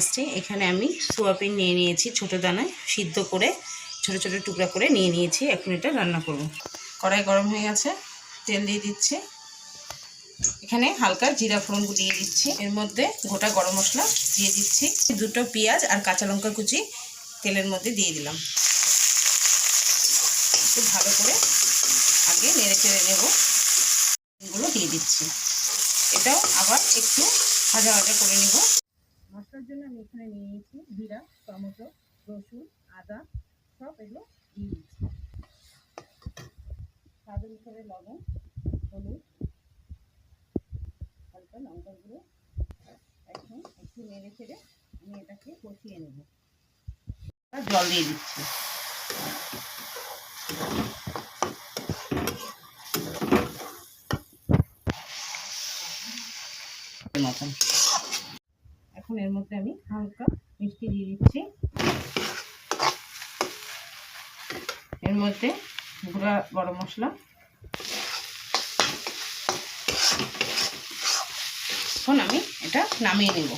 আসছি এখানে আমি সোয়াবিন নিয়ে নিয়েছি ছোটো দানায়, সিদ্ধ করে ছোট ছোট টুকরা করে নিয়ে নিয়েছি। এখন এটা রান্না করব। কড়াই গরম হয়ে গেছে, তেল দিয়ে দিচ্ছি। এখানে হালকা জিরা ফোড়ন দিয়ে দিচ্ছি। এর মধ্যে গোটা গরম মশলা দিয়ে দিচ্ছি। দুটো পেঁয়াজ আর কাঁচা লঙ্কা কুচি তেলের মধ্যে দিয়ে দিলাম। একটু ভালো করে আগে নেড়ে চেড়ে নেব। এগুলো দিয়ে দিচ্ছি। এটাও আবার একটু ভাজা ভাজা করে নেব। মশলার জন্য আমি এখানে নিয়ে নিয়েছি জিরা, টমেটো, রসুন, আদা, সব এগুলো দিয়ে দিচ্ছি স্বাদের উপরে লবণ, হলুদ, হালকা লঙ্কা গুঁড়ো। এখন একটু নেড়ে চেড়ে আমি এটাকে কষিয়ে নেব। জল দিয়ে দিচ্ছি। মতন এখন এর মধ্যে আমি হালকা মিষ্টি দিয়ে দিচ্ছি। এর মধ্যে গুঁড়া গরম মশলা। এখন আমি এটা নামিয়ে নেব।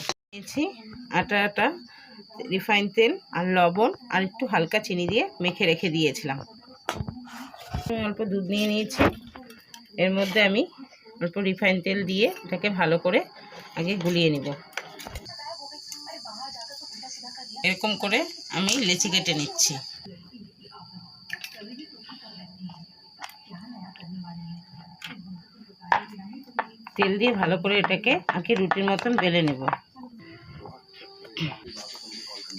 আটা আটা রিফাইন তেল আর লবণ আর একটু হালকা চিনি দিয়ে মেখে রেখে দিয়েছিলাম। অল্প দুধ নিয়ে নিয়েছি। এর মধ্যে আমি অল্প রিফাইন তেল দিয়ে এটাকে ভালো করে আগে গুলিয়ে নিব। এরকম করে আমি লেচি কেটে নিচ্ছি। তেল দিয়ে ভালো করে এটাকে আগে রুটির মতন বেলে নেব।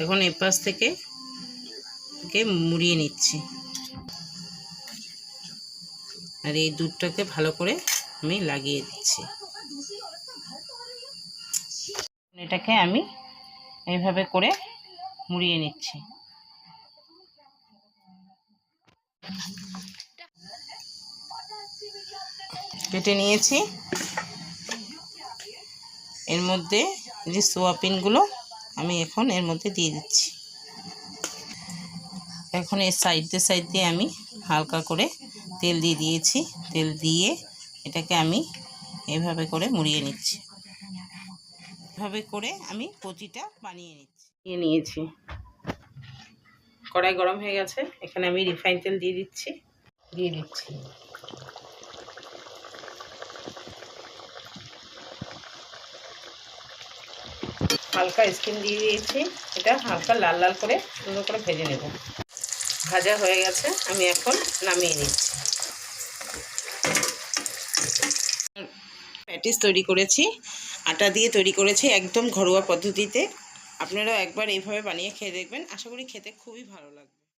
এখন এপাশ থেকে একে মুড়িয়ে নিচ্ছি। আর এই দুধটাকে ভালো করে আমি লাগিয়ে দিচ্ছি। এটাকে আমি এইভাবে করে মুড়িয়ে নিচ্ছি। কেটে নিয়েছি। এর মধ্যে যে সোয়াবিনগুলো আমি এখন এর মধ্যে দিয়ে দিচ্ছি। এখন এর সাইড দিয়ে সাইড দিয়ে আমি হালকা করে তেল দিয়ে দিয়েছি। তেল দিয়ে এটাকে আমি এভাবে করে মুড়িয়ে নিচ্ছি। এভাবে করে আমি প্রতিটা বানিয়ে নিচ্ছি। নিয়ে নিয়েছি। কড়াই গরম হয়ে গেছে এখানে আমি রিফাইন তেল দিয়ে দিচ্ছি। দিয়ে দিচ্ছি। হালকা স্কিন দিয়ে দিয়েছি এটা হালকা লাল লাল করে সুন্দর করে ভেজে নেব। ভাজা হয়ে গেছে আমি এখন নামিয়ে নিচ্ছি। প্যাটিস তৈরি করেছি আটা দিয়ে তৈরি করেছি একদম ঘরোয়া পদ্ধতিতে। আপনারাও একবার এইভাবে বানিয়ে খেয়ে দেখবেন। আশা করি খেতে খুবই ভালো লাগবে।